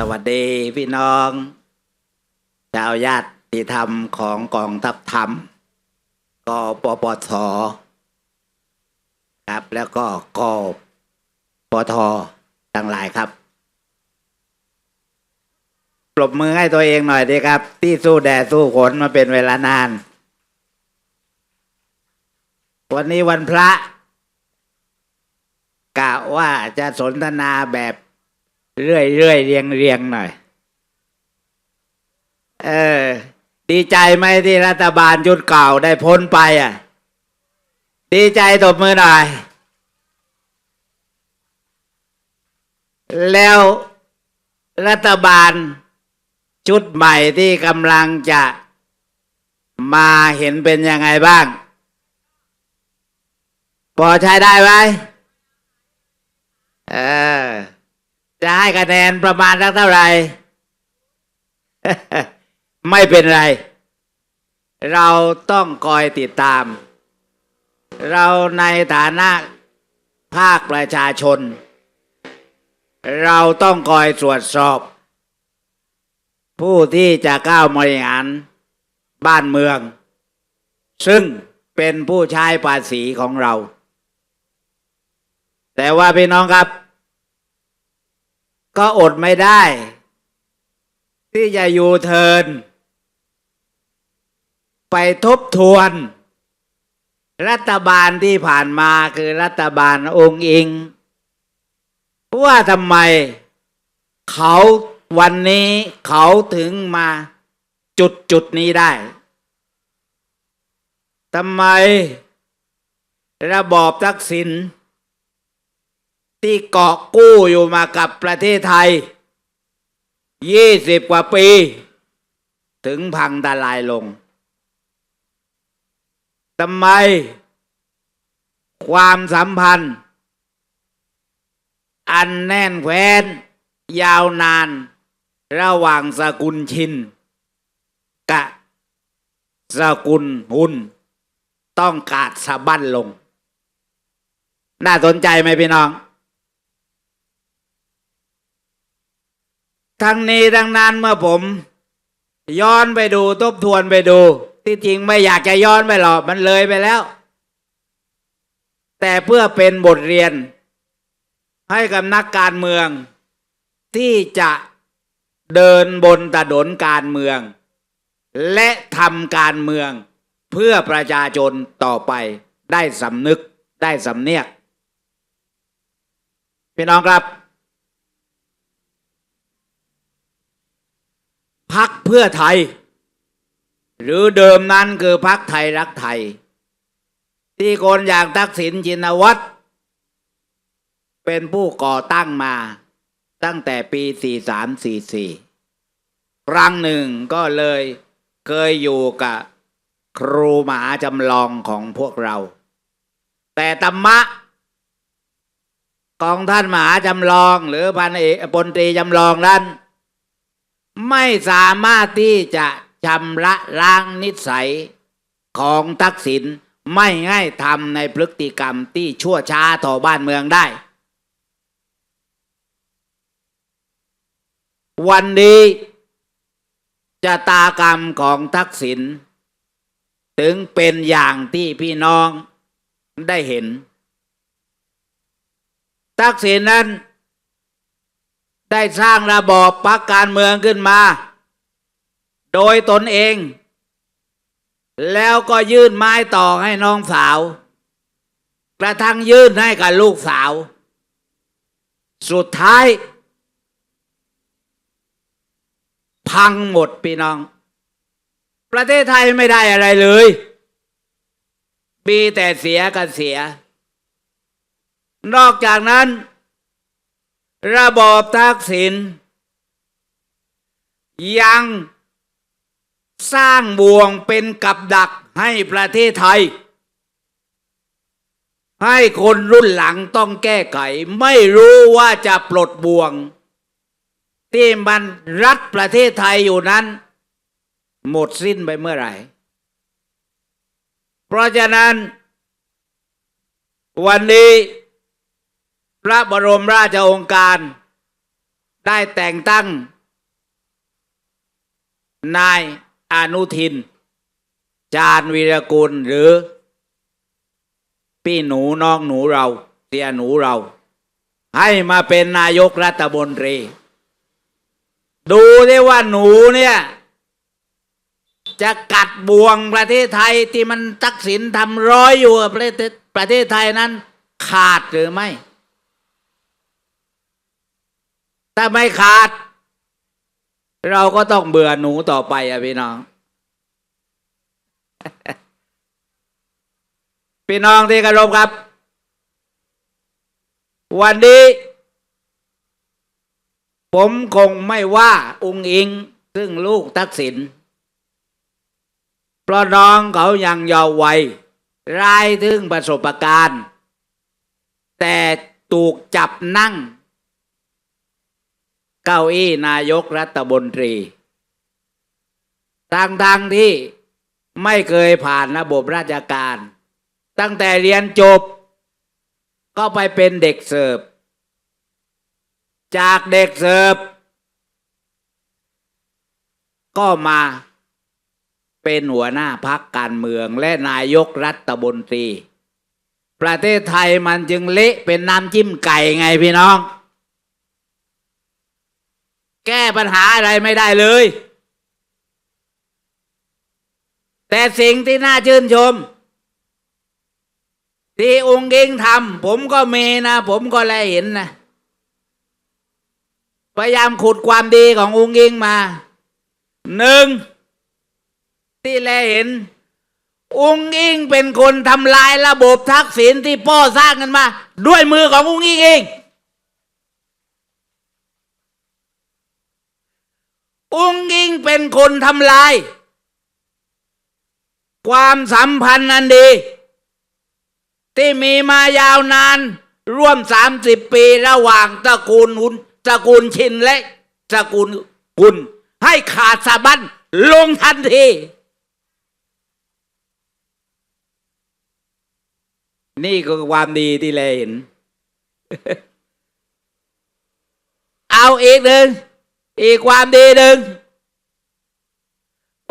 สวัสดีพี่น้อง ชาวญาติธรรมของกองทัพธรรมกปปทครับ แล้วก็กปททั้งหลายครับปรบมือให้ตัวเองหน่อยดีครับ ที่สู้แดดสู้ฝนมาเป็นเวลานาน วันนี้วันพระกะว่าจะสนทนาแบบ เรื่อยเรื่อยเรียงเรียงหน่อย เออ ดีใจไหมที่รัฐบาลชุดเก่าได้พ้นไปอะ ดีใจตบมือหน่อย แล้วรัฐบาลชุดใหม่ที่กำลังจะมาเห็นเป็นยังไงบ้าง พอใช้ได้ไหมเออ จะให้คะแนนประมาณสักเท่าไหร่ ไม่เป็นไร เราต้องคอยติดตาม เราในฐานะภาคประชาชน เราต้องคอยตรวจสอบ ผู้ที่จะก้าวบริหารบ้านเมือง ซึ่งเป็นผู้ใช้ภาษีของเรา แต่ว่าพี่น้องครับ ก็อดไม่ได้ ที่จะยูเทิน ไปทบทวน รัฐบาลที่ผ่านมาคือรัฐบาลองค์อิง ว่าทำไมเขาวันนี้เขาถึงมาจุดจุดนี้ได้ทำไมระบอบทักษิณ ที่เกาะกู้อยู่มากับประเทศไทยยี่สิบกว่าปี ถึงพังทลายลงทำไม ความสัมพันธ์ อันแน่นแฟ้น ยาวนาน ระหว่างสกุลชินกะสกุลหุนต้องกาดสะบั้นลง น่าสนใจไหมพี่น้อง ทั้งนี้ทั้งนั้นเมื่อผม ย้อนไปดูทบทวนไปดู ที่จริงไม่อยากจะย้อนไปหรอกมันเลยไปแล้ว แต่เพื่อเป็นบทเรียน ให้กับนักการเมือง ที่จะเดินบนถนนการเมือง และทำการเมือง เพื่อประชาชนต่อไปได้สำนึกได้สำเนียกพี่น้องครับ พักเพื่อไทย หรือเดิมนั้นคือพักไทยรักไทย ที่คนอย่างทักษิณชินวัตรเป็นผู้ก่อตั้งมาตั้งแต่ปี 4344 ครั้งหนึ่งก็เลยเคยอยู่กับครูหมาจำลองของพวกเรา แต่ธรรมะของท่านหมาจำลองหรือพันเอกพลตรีจำลองนั้น ไม่สามารถที่จะชำระล้างนิสัยของทักษิณไม่ให้ทำในพฤติกรรมที่ชั่วช้าต่อบ้านเมืองได้ วันนี้จะตากรรมของทักษิณถึงเป็นอย่างที่พี่น้องได้เห็น ทักษิณนั้น ได้สร้างระบอบพักการเมืองขึ้นมา โดยตนเอง แล้วก็ยื่นไม้ต่อให้น้องสาว กระทั่งยื่นให้กับลูกสาว สุดท้าย พังหมดพี่น้อง ประเทศไทยไม่ได้อะไรเลยมีแต่เสียกันเสีย นอกจากนั้น ระบอบทักษิณยังสร้างบ่วงเป็นกับดักให้ประเทศไทย ให้คนรุ่นหลังต้องแก้ไข ไม่รู้ว่าจะปลดบ่วง ที่มันรัดประเทศไทยอยู่นั้น หมดสิ้นไปเมื่อไหร่ เพราะฉะนั้น วันนี้ พระบรมราชองค์การ ได้แต่งตั้ง นายอนุทิน จารวีรกุลหรือ พี่หนูน้องหนูเราเตียหนูเรา ให้มาเป็นนายกรัฐมนตรี ดูได้ว่าหนูเนี่ย จะกัดบ่วงประเทศไทยที่มันทักษิณทำร้อยอยู่ประเทศประเทศไทยนั้น ขาดหรือไม่ ถ้าไม่ขาด เราก็ต้องเบื่อหนูต่อไปอะพี่น้อง พี่น้องที่เคารพครับ วันนี้ ผมคงไม่ว่าองค์อิง ซึ่งลูกทักษิณเพราะน้องเขายังเยาว์วัยรายถึงประสบการณ์ แต่ถูกจับนั่ง เก้าอี้นายกรัฐมนตรีทางทางๆที่ไม่เคยผ่านระบบราชการ ตั้งแต่เรียนจบ ก็ไปเป็นเด็กเสิร์ฟ จากเด็กเสิร์ฟ ก็มาเป็นหัวหน้าพักการเมืองและนายกรัฐมนตรี ประเทศไทยมันจึงเละเป็นน้ำจิ้มไก่ไงพี่น้อง แก้ปัญหาอะไรไม่ได้เลย แต่สิ่งที่น่าชื่นชม ที่องค์เองทำผมก็มีนะ ผมก็แลเห็นนะพยายามขุดความดีขององค์เองมาหนึ่งที่แลเห็นองค์อิงเป็นคนทำลายระบบทักษิณที่พ่อสร้างกันมา ด้วยมือขององค์อิงเอง องค์อิงเป็นคนทำลาย ความสัมพันธ์อันดี ที่มีมายาวนานร่วมสามสิบปีระหว่างตระกูลหุนตระกูลชินและตระกูลกุลให้ขาดสะบั้นลงทันทีนี่ก็ความดีที่แลเห็น เอาอีกหนึ่ง อีกความดีหนึ่ง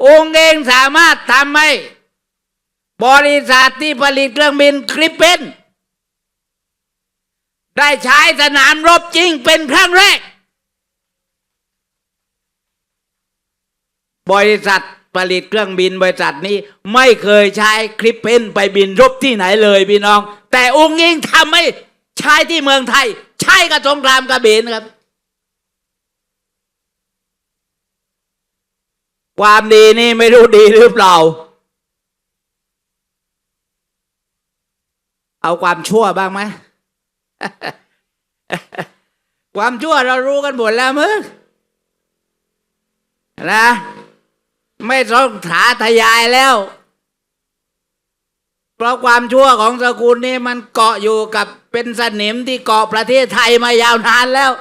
องค์เองสามารถทำให้บริษัทที่ผลิตเครื่องบินคลิปเป็น ได้ใช้สนามรบจริงเป็นครั้งแรก บริษัทผลิตเครื่องบินบริษัทนี้ไม่เคยใช้คลิปเพนไปบินรบที่ไหนเลยพี่น้อง แต่องค์ยิงทำให้ใช้ที่เมืองไทย ใช้กับสงครามกระเบนครับ ความดีนี่ไม่รู้ดีหรือเปล่า เอาความชั่วบ้างไหมความชั่วเรารู้กันหมดแล้วมึงนะ ไม่ต้องถาทยายแล้ว เพราะความชั่วของสกุลนี้มันเกาะอยู่กับเป็นสนิมที่เกาะประเทศไทยมายาวนานแล้ว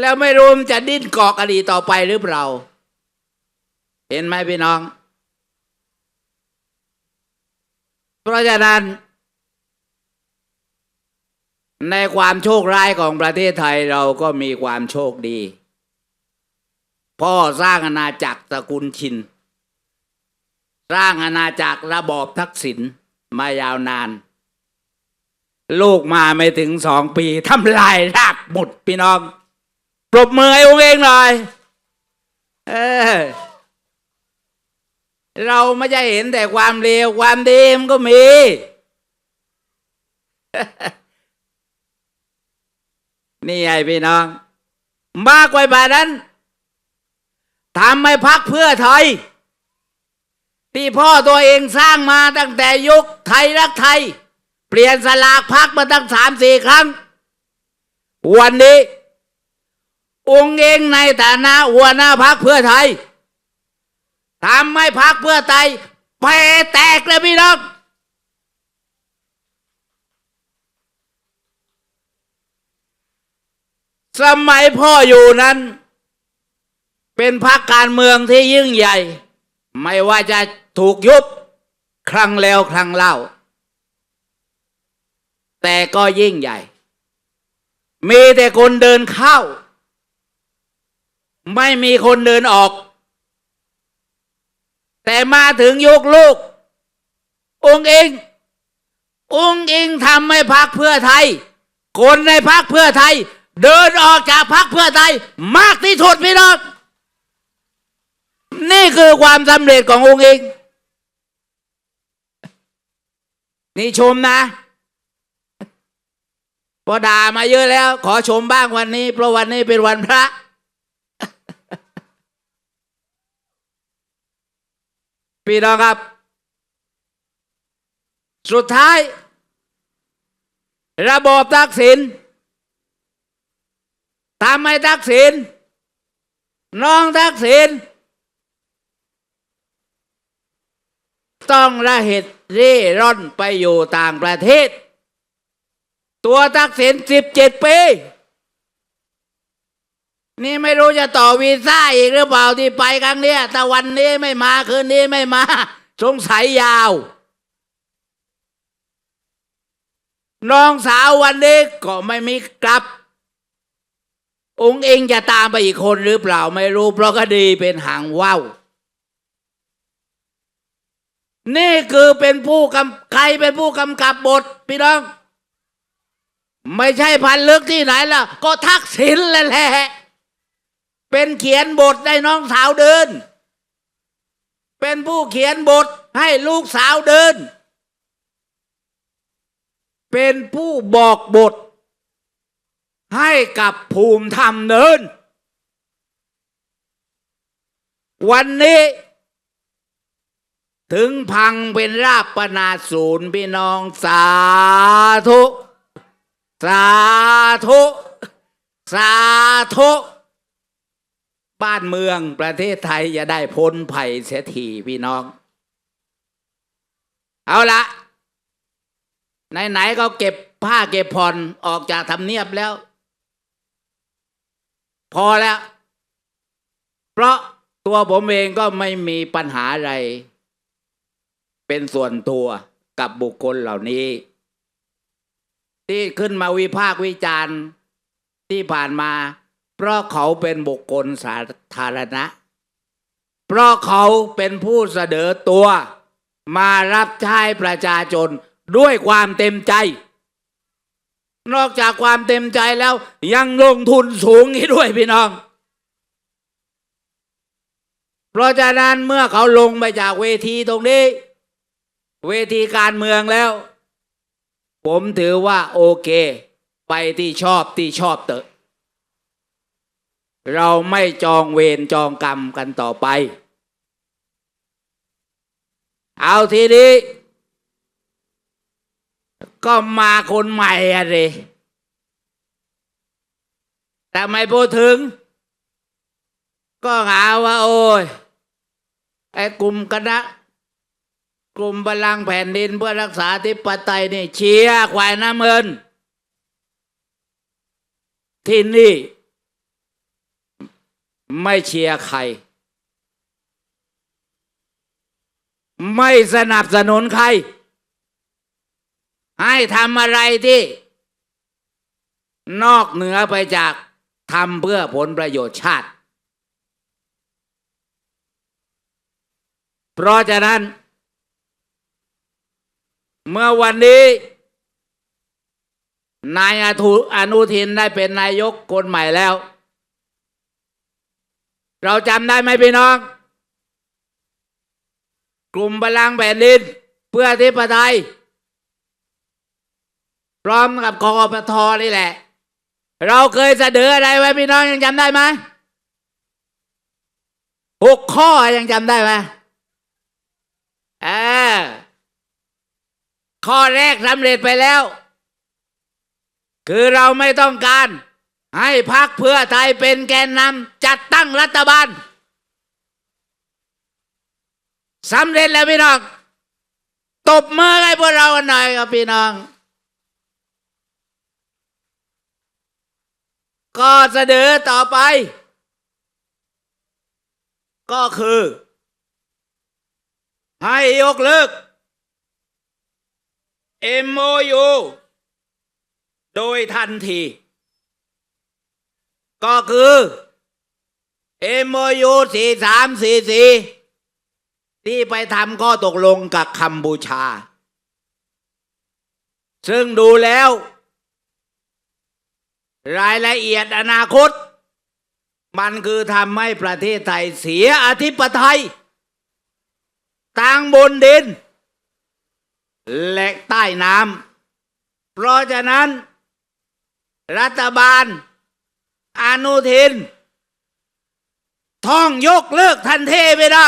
แล้วไม่รู้มันจะดิ้นเกาะกะดีต่อไปหรือเปล่า เห็นไหมพี่น้อง เพราะฉะนั้น ในความโชคร้ายของประเทศไทยเราก็มีความโชคดี พ่อสร้างอาณาจักรตระกูลชิน สร้างอาณาจักรระบอบทักษิณมายาวนาน ลูกมาไม่ถึงสองปีทำลายรากหมดพี่น้อง ปรบมือให้องค์เองหน่อยเออเราไม่ใช่เห็นแต่ความเลวความดีมันก็มี นี่ไงพี่น้อง มากกว่าบานั้นทำให้พักเพื่อไทย ที่พ่อตัวเองสร้างมาตั้งแต่ยุคไทยรักไทย เปลี่ยนสลากพักมาตั้งสามสี่ครั้ง วันนี้ องค์เองในฐานะหัวหน้าพักเพื่อไทยทำให้พักเพื่อไทยแพ้แตกเลยพี่น้องสมัยพ่ออยู่นั้น เป็นพรรคการเมืองที่ยิ่งใหญ่ ไม่ว่าจะถูกยุบครั้งแล้วครั้งเล่า แต่ก็ยิ่งใหญ่ มีแต่คนเดินเข้า ไม่มีคนเดินออก แต่มาถึงยุคลูก องค์เององค์เองทำให้พักเพื่อไทย คนในพักเพื่อไทย เดินออกจากพักเพื่อไทย มากที่สุดพี่น้องนี่คือความสำเร็จขององค์เองนี่ชมนะพอด่ามาเยอะแล้ว ขอชมบ้างวันนี้ เพราะวันนี้เป็นวันพระ พี่น้องครับ สุดท้าย ระบอบทักษิณทำให้ทักษิณน้องทักษิณต้องระเหตุเร่ร่อนไปอยู่ต่างประเทศ ตัวทักษิณสิบเจ็ดปี นี่ไม่รู้จะต่อวีซ่าอีกหรือเปล่าที่ไปครั้งเนี้ยแต่วันนี้ไม่มาคืนนี้ไม่มา สงสัยยาว น้องสาววันนี้ก็ไม่มีกลับ องค์เองจะตามไปอีกคนหรือเปล่าไม่รู้ เพราะคดีเป็นหางว่าวนี่คือเป็นผู้กำใครเป็นผู้กำกับบทพี่น้อง ไม่ใช่พันลึกที่ไหนล่ะ ก็ทักษิณแหละ เป็นเขียนบทได้น้องสาวเดิน เป็นผู้เขียนบทให้ลูกสาวเดิน เป็นผู้บอกบท ให้กับภูมิธรรมเดิน วันนี้ ถึงพังเป็นราบปนาศูนย์พี่น้องสาธุ สาธุ สาธุ บ้านเมืองประเทศไทยจะได้พ้นภัยเสียทีพี่น้อง เอาละไหนๆก็เก็บผ้าเก็บผ่อนออกจากทำเนียบแล้ว พอแล้ว เพราะตัวผมเองก็ไม่มีปัญหาอะไร เป็นส่วนตัวกับบุคคลเหล่านี้ ที่ขึ้นมาวิพากษ์วิจารณ์ที่ผ่านมา เพราะเขาเป็นบุคคลสาธารณะ เพราะเขาเป็นผู้เสนอตัว มารับใช้ประชาชนด้วยความเต็มใจ นอกจากความเต็มใจแล้วยังลงทุนสูงอีกด้วยพี่น้อง เพราะฉะนั้นเมื่อเขาลงไปจากเวทีตรงนี้ เวทีการเมืองแล้ว ผมถือว่าโอเค ไปที่ชอบที่ชอบเถอะ เราไม่จองเวรจองกรรมกันต่อไป เอาทีนี้ ก็มาคนใหม่อะสิแต่ไม่พูดถึง ก็หาว่า โอ้ย ไอ้กลุ่มคณะกลุ่มพลังแผ่นดินเพื่อรักษาธิปไตยนี่เชียร์ควายน้ำเงิน ที่นี่ ไม่เชียร์ใคร ไม่สนับสนุนใคร ให้ทำอะไรที่ นอกเหนือไปจากทำเพื่อผลประโยชน์ชาติ เพราะฉะนั้น เมื่อวันนี้ นายอนุอนุทินได้เป็นนายกคนใหม่แล้ว เราจำได้ไหมพี่น้อง กลุ่มพลังแผ่นดินเพื่อทิปไตยพร้อมกับกอปทนี่แหละ เราเคยเสนออะไรไว้พี่น้องยังจำได้ไหมหกข้อยังจำได้ไหมเออข้อแรกสำเร็จไปแล้ว คือเราไม่ต้องการ ให้พักเพื่อไทยเป็นแกนนำจัดตั้งรัฐบาลสำเร็จแล้วพี่น้องตบมือให้พวกเราหน่อยครับพี่น้อง ก็เสนอต่อไป ก็คือ ให้ยกเลิก MOU โดยทันที ก็คือ MOU 4344 ที่ไปทำข้อตกลงกับคัมพูชา ซึ่งดูแล้ว รายละเอียดอนาคต มันคือทำให้ประเทศไทยเสียอธิปไตยทางบนดิน และใต้น้ำเพราะฉะนั้น รัฐบาล อนุทิน ท่องยกเลิกทันเทไปได้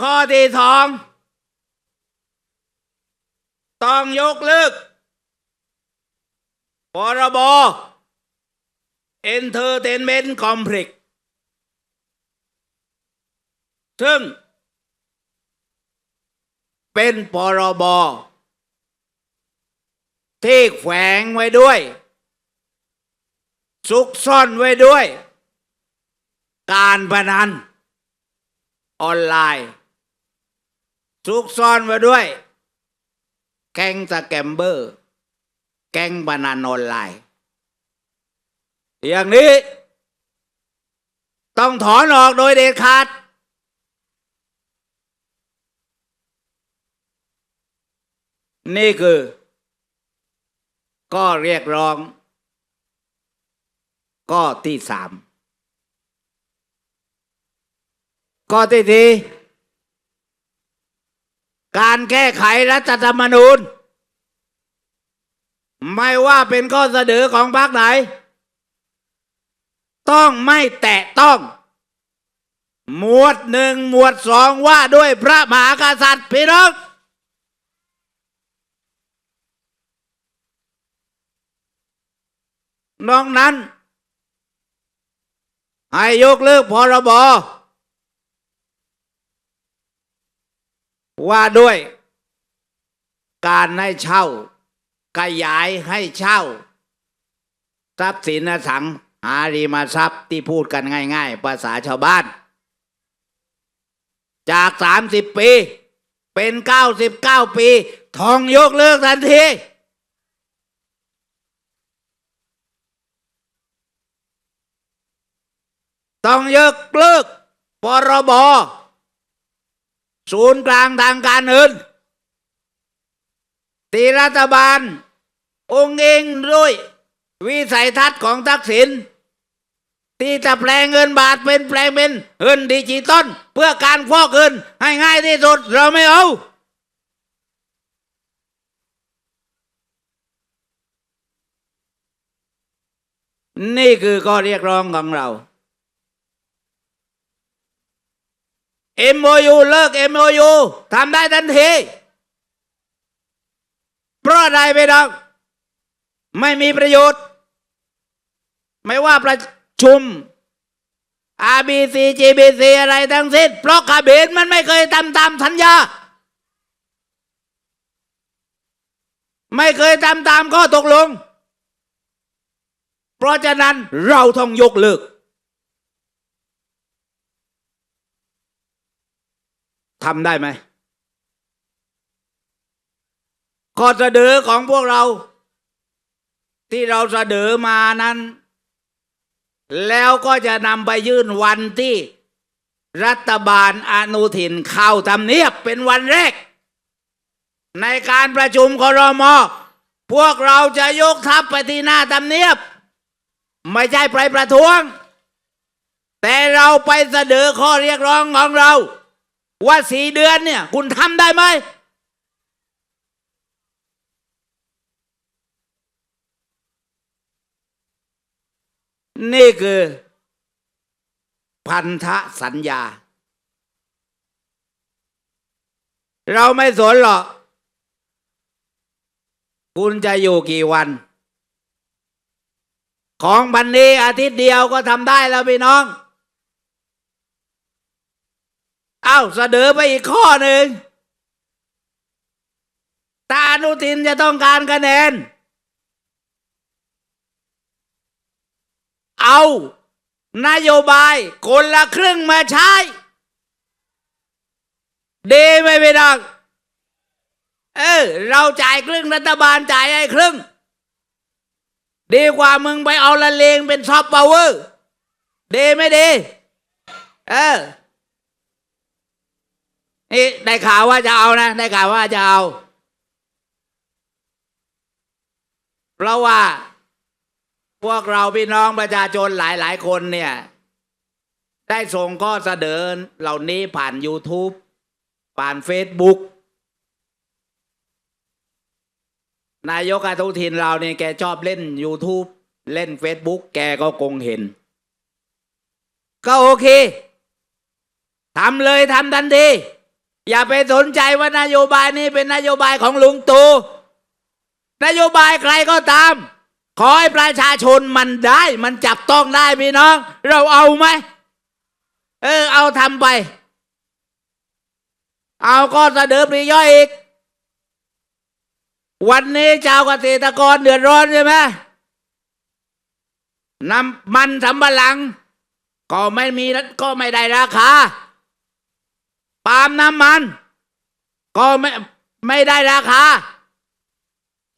ข้อที่สองต้องยกเลิกพรบ Entertainment Complex ซึ่งเป็นพรบ ที่แฝงไว้ด้วย ซุกซ่อนไว้ด้วย การพนันออนไลน์ ซุกซ่อนไว้ด้วย แก๊งสแกมเบอร์ แก๊งพนันออนไลน์ อย่างนี้ ต้องถอนออกโดยเด็ดขาดนี่คือ ก็เรียกร้อง ก็ที่สามก็ที่สี่การแก้ไขรัฐธรรมนูญ ไม่ว่าเป็นข้อเสนอของพรรคไหน ต้องไม่แตะต้อง หมวดหนึ่งหมวดสองว่าด้วยพระมหากษัตริย์พี่น้อง นอกนั้น ให้ยกเลิกพรบว่าด้วย การให้เช่า ขยายให้เช่า ทรัพย์สินอสังหาริมทรัพย์ที่พูดกันง่าย ๆ ภาษาชาวบ้าน จากสามสิบปี เป็นเก้าสิบเก้าปี ทองยกเลิกทันที ต้องยกเลิกพรบศูนย์กลางทางการเงินที่รัฐบาล องค์เองด้วย วิสัยทัศน์ของทักษิณที่จะแปลงเงินบาทเป็นแปลงเป็นเงินดิจิตอลเพื่อการฟอกเงินให้ง่ายที่สุดเราไม่เอา นี่คือข้อเรียกร้องของเรา MOU เลิก MOU ทำได้ทันทีเพราะอะไรไปดอกไม่มีประโยชน์ ไม่ว่าประชุม RBC GBC อะไรทั้งสิ้น เพราะกาเบนมันไม่เคยทำตามสัญญา ไม่เคยทำตามข้อตกลง เพราะฉะนั้นเราต้องยกเลิก ทำได้ไหมข้อเสนอของพวกเรา ที่เราเสนอมานั้น แล้วก็จะนำไปยื่นวันที่ รัฐบาลอนุทินเข้าทำเนียบเป็นวันแรก ในการประชุมครมพวกเราจะยกทัพไปที่หน้าทำเนียบ ไม่ใช่ไปประท้วง แต่เราไปเสนอข้อเรียกร้องของเรา ว่าสี่เดือนเนี่ย คุณทำได้ไหมนี่คือ พันธสัญญา เราไม่สนหรอก คุณจะอยู่กี่วัน ของพันนี้อาทิตย์เดียวก็ทำได้แล้วพี่น้อง เอ้าเสนอไปอีกข้อหนึ่งตาอนุทินจะต้องการคะแนน เอา นโยบายคนละครึ่งมาใช้ดีไมพี่น้องเออ เราจ่ายครึ่งรัฐบาลจ่ายให้ครึ่ง ดีกว่ามึงไปเอาละเลงเป็นซอฟต์พาวเวอร์ดีไม่ดี เออ นี่ได้ข่าวว่าจะเอานะ ได้ข่าวว่าจะเอา เพราะว่าพวกเราพี่น้องประชาชนหลายๆคนเนี่ย ได้ส่งข้อเสนอเหล่านี้ผ่าน YouTube ผ่าน Facebook นายกอาทุทินเราเนี่ยแกชอบเล่น YouTube เล่น Facebook แกก็คงเห็น ก็โอเคทำเลยทำทันที อย่าไปสนใจว่านโยบายนี้เป็นนโยบายของลุงตู่นโยบายใครก็ตาม ขอให้ประชาชนมันได้ มันจับต้องได้พี่น้อง เราเอาไหมเออ เอาทำไป เอาก็เสนอปรีย่อยอีก วันนี้ชาวเกษตรกรเดือดร้อนใช่ไหมน้ำมันสำปะหลัง ก็ไม่มีก็ไม่ได้ราคา ปาล์มน้ำมัน ก็ไม่ไม่ได้ราคา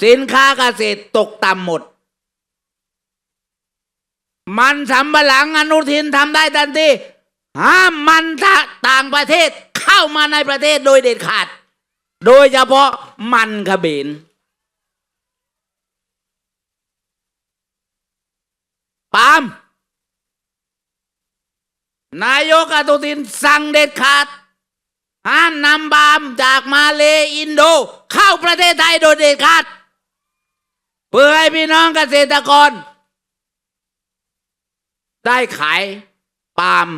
สินค้าเกษตรตกต่ำหมด มันสำปะหลังอนุทินทำได้ทันทีห้ามมันต่างประเทศเข้ามาในประเทศโดยเด็ดขาด โดยเฉพาะมันขบินปาล์มนายกอนุทินสั่งเด็ดขาด ห้ามนำบามจากมาเลอินโด เข้าประเทศไทยโดยเด็ดขาดเพื่อให้พี่น้องเกษตรกร ได้ขายปาล์ม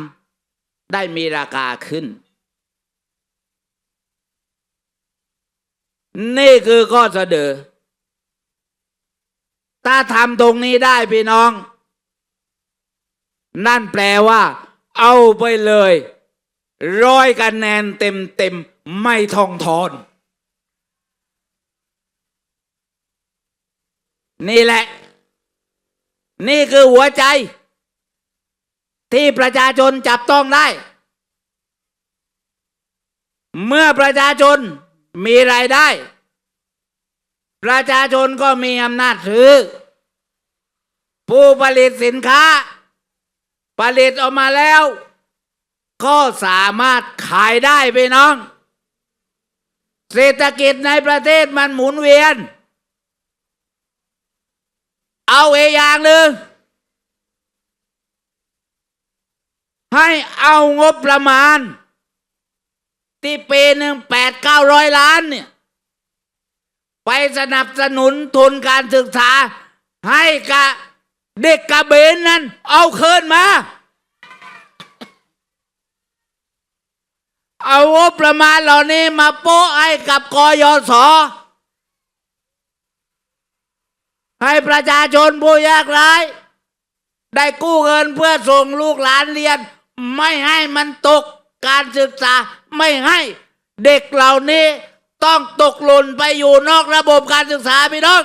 ได้มีราคาขึ้น นี่คือข้อเสนอถ้าทำตรงนี้ได้พี่น้อง นั่นแปลว่า เอาไปเลย ร้อยคะแนนเต็มเต็มไม่ทองทอน นี่แหละ นี่คือหัวใจ ที่ประชาชนจับต้องได้ เมื่อประชาชนมีรายได้ ประชาชนก็มีอำนาจซื้อ ผู้ผลิตสินค้า ผลิตออกมาแล้ว ก็สามารถขายได้ไปน้อง เศรษฐกิจในประเทศมันหมุนเวียน เอาเออย่างหนึ่งให้เอางบประมาณ ที่ปีหนึ่งแปดเก้าร้อยล้านเนี่ยไปสนับสนุนทุนการศึกษาให้กับเด็กกระเบนนั้นเอาคืนมา เอางบประมาณเหล่านี้มาโป๊ะให้กับกยศให้ประชาชนผู้ยากไร้ได้กู้เงินเพื่อส่งลูกหลานเรียน ไม่ให้มันตกการศึกษาไม่ให้เด็กเหล่านี้ต้องตกหล่นไปอยู่นอกระบบการศึกษาพี่น้อง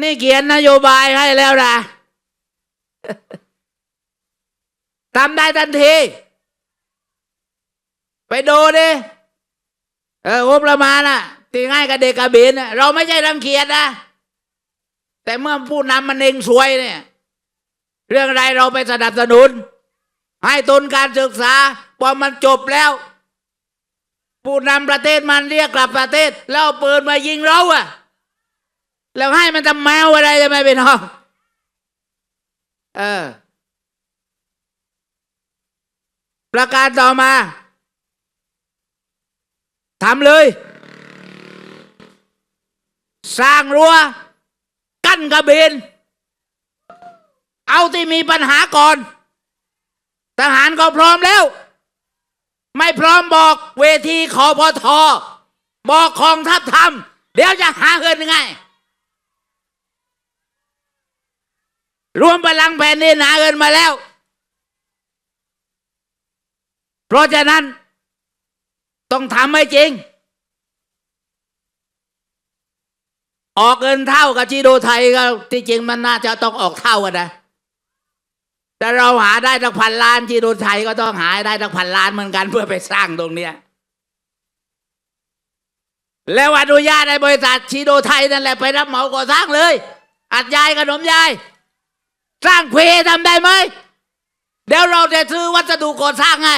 นี่เขียนนโยบายให้แล้วนะ ทำได้ทันที ไปดูดิเอองบประมาณอะตีง่ายกับเด็กกระบินน่ะเราไม่ใช่รังเกียจนะ แต่เมื่อผู้นำมันเองสวยเนี่ย เรื่องอะไรเราไปสนับสนุน ให้ทุนการศึกษา พอมันจบแล้ว ผู้นำประเทศมันเรียกกลับประเทศ แล้วเอาปืนมายิงเราอะแล้วให้มันทำแมวอะไรจะไม่เป็นน้องเออ ประการต่อมาทำเลย สร้างรั้ว กั้นกระเบน เอาที่มีปัญหาก่อน ทหารก็พร้อมแล้ว ไม่พร้อมบอกเวทีขอพอทอบอกกองทัพทำเดี๋ยวจะหาเงินยังไง รวมพลังแผ่นดินหาเงินมาแล้ว เพราะฉะนั้นต้องทำให้จริง ออกเงินเท่ากับจีโดไทยก็ที่จริงมันน่าจะต้องออกเท่ากันนะแต่เราหาได้ตั้งพันล้านที่โดไทยก็ต้องหาได้ตั้งพันล้านเหมือนกันเพื่อไปสร้างตรงเนี้ยแล้วอนุญาตให้บริษัทชีโดไทยนั่นแหละไปรับเหมาก่อสร้างเลย อัดยายขนมยาย สร้างเพทำได้ไหมเดี๋ยวเราจะซื้อวัสดุก่อสร้างไง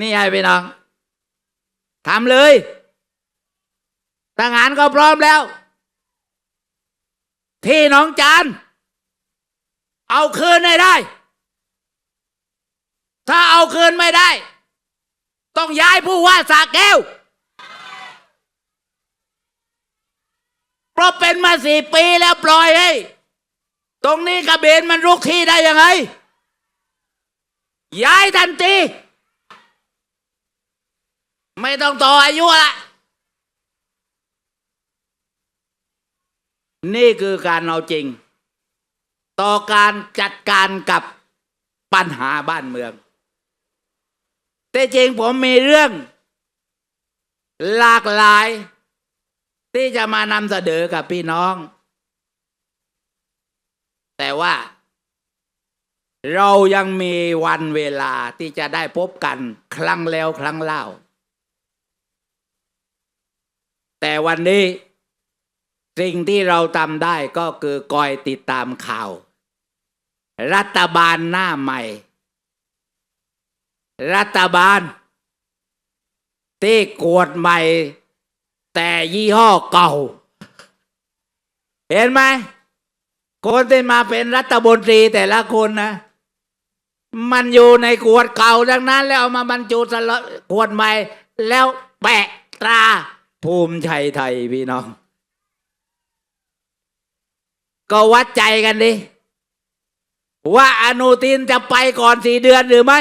นี่ไงพี่น้องทำเลยทหารก็พร้อมแล้ว ที่น้องจาน เอาคืนให้ได้ ถ้าเอาคืนไม่ได้ ต้องย้ายผู้ว่าสาแก้วเพราะเป็นมาสี่ปีแล้วปล่อยให้ ตรงนี้กระเบนมันรุกที่ได้ยังไง ย้ายทันที ไม่ต้องต่ออายุละ นี่คือการเอาจริง ต่อการจัดการกับปัญหาบ้านเมือง แต่จริงผมมีเรื่อง หลากหลาย ที่จะมานำเสนอกับพี่น้อง แต่ว่า เรายังมีวันเวลาที่จะได้พบกันครั้งแล้วครั้งเล่า แต่วันนี้สิ่งที่เราทำได้ก็คือคอยติดตามข่าว รัฐบาลหน้าใหม่ รัฐบาล ที่กวดใหม่ แต่ยี่ห้อเก่า เห็นไหมคนที่มาเป็นรัฐบนตรีแต่ละคนนะมันอยู่ในขวดเก่าดังนั้น แล้วเอามาบรรจุสลขวดใหม่ แล้วแปะตรา ภูมิใจไทยพี่น้อง ก็วัดใจกันดิ ว่าอนุทินจะไปก่อนสี่เดือนหรือไม่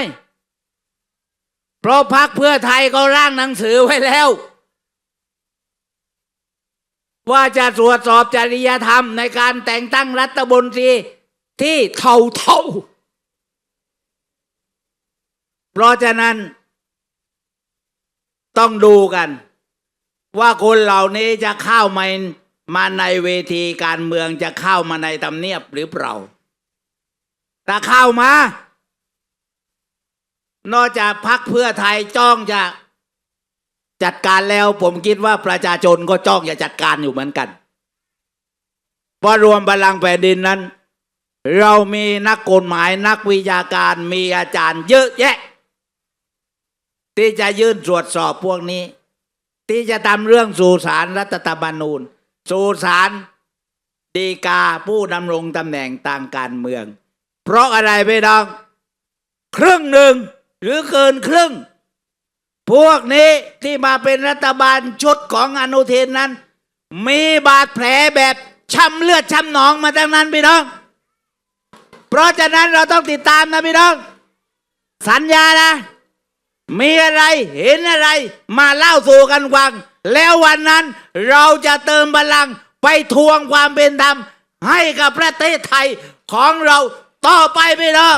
เพราะพักเพื่อไทยก็ร่างหนังสือไว้แล้ว ว่าจะตรวจสอบจริยธรรมในการแต่งตั้งรัฐบนตรีที่เท่าเท่า เพราะฉะนั้น ต้องดูกัน ว่าคนเหล่านี้จะเข้ามามาในเวทีการเมืองจะเข้ามาในตำเนียบหรือเปล่าถ้าเข้ามานอกจากพักเพื่อไทยจ้องจะจัดการแล้วผมคิดว่าประชาชนก็จ้องจะจัดการอยู่เหมือนกัน เพราะรวมพลังแผ่นดินนั้น เรามีนักกฎหมายนักวิชาการมีอาจารย์เยอะแยะ ที่จะยื่นตรวจสอบพวกนี้ ที่จะทำเรื่องสู่สารรัฐธรรมนูญ สู่สารดีกาผู้ดำรงตำแหน่งทางการเมือง เพราะอะไรไปดอง ครึ่งหนึ่งหรือเกินครึ่ง พวกนี้ที่มาเป็นรัฐบาลชุดของอนุทินนั้น มีบาดแผลแบบช้ำเลือดช้ำหนองมาทั้งนั้นพี่น้อง เพราะฉะนั้นเราต้องติดตามนะพี่น้อง สัญญานะ มีอะไรเห็นอะไร มาเล่าสู่กันฟัง แล้ววันนั้นเราจะเติมพลังไปทวงความเป็นธรรม ให้กับประเทศไทยของเราต่อไปพี่น้อง